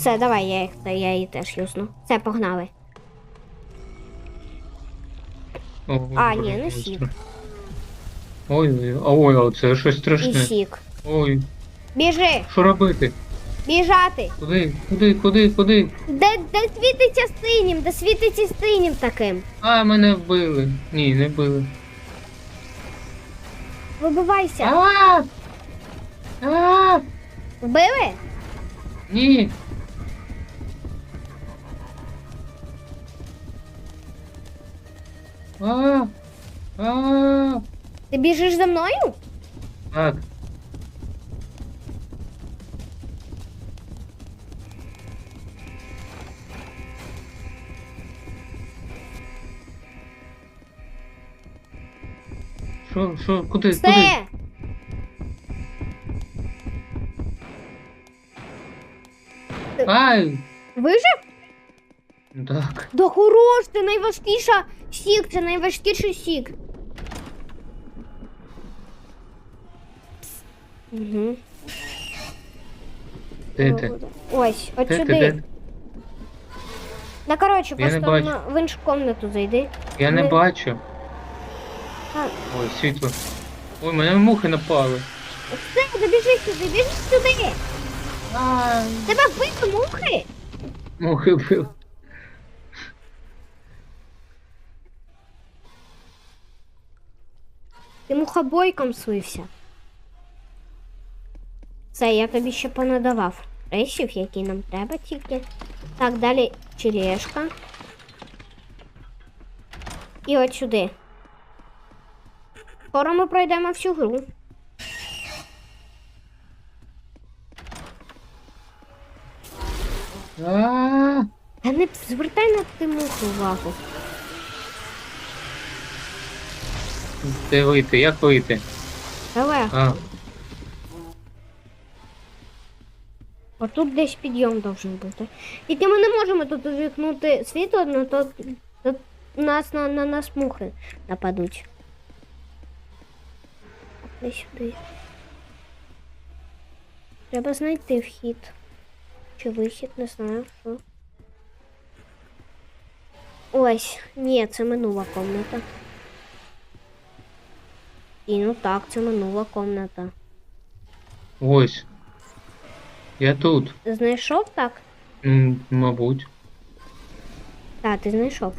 Все, давай, я, їх, я її теж юзну. Все, погнали. О, А, ні, не сік. Ой, а ой, а це щось І страшне. сік. Ой, Біжи! що робити? Біжати! Куди? Куди, куди, куди? Де, де світиться синім, де світиться синім таким. А, мене вбили. Ні, не вбили. Вибивайся. А! А! Вбили? Ні. А! А! Ти біжиш за мною? Так. Що, що, куди, куди? Все! Ай! Вижив? Так. Да хорош, це найважкіша сік, це найважкіший сік. Угу. Де ти? Ось, от Де ти, сюди. де? Да коротше, Я не просто бачу. на, в іншу комнату зайди. Я не Ми- бачу. А, Ой, світло. Ой, мене мухи напали. все, добіжи сюди, біжи сюди. Тебе вбили мухи. мухи бив. Ти мухобойком свився. Це я тобі ще понадавав рейсів, які нам треба тільки. Так, далі черешка. І от сюди. Скоро ми пройдемо всю гру. А, Та не звертай на ти муху увагу. Де вийти? Як вийти? Давай. А, Отут десь підйом должен бути. Тільки ми не можемо тут увікнути світло, ну то, то нас на, на нас мухи нападуть. Десь сюди. Треба знайти вхід. Чи вихід, не знаю, що. Ось, ні, це минула комната. І ну так, це минула комната. ось. Я тут. Знайшов так? М, Мабуть. Так, ти знайшов.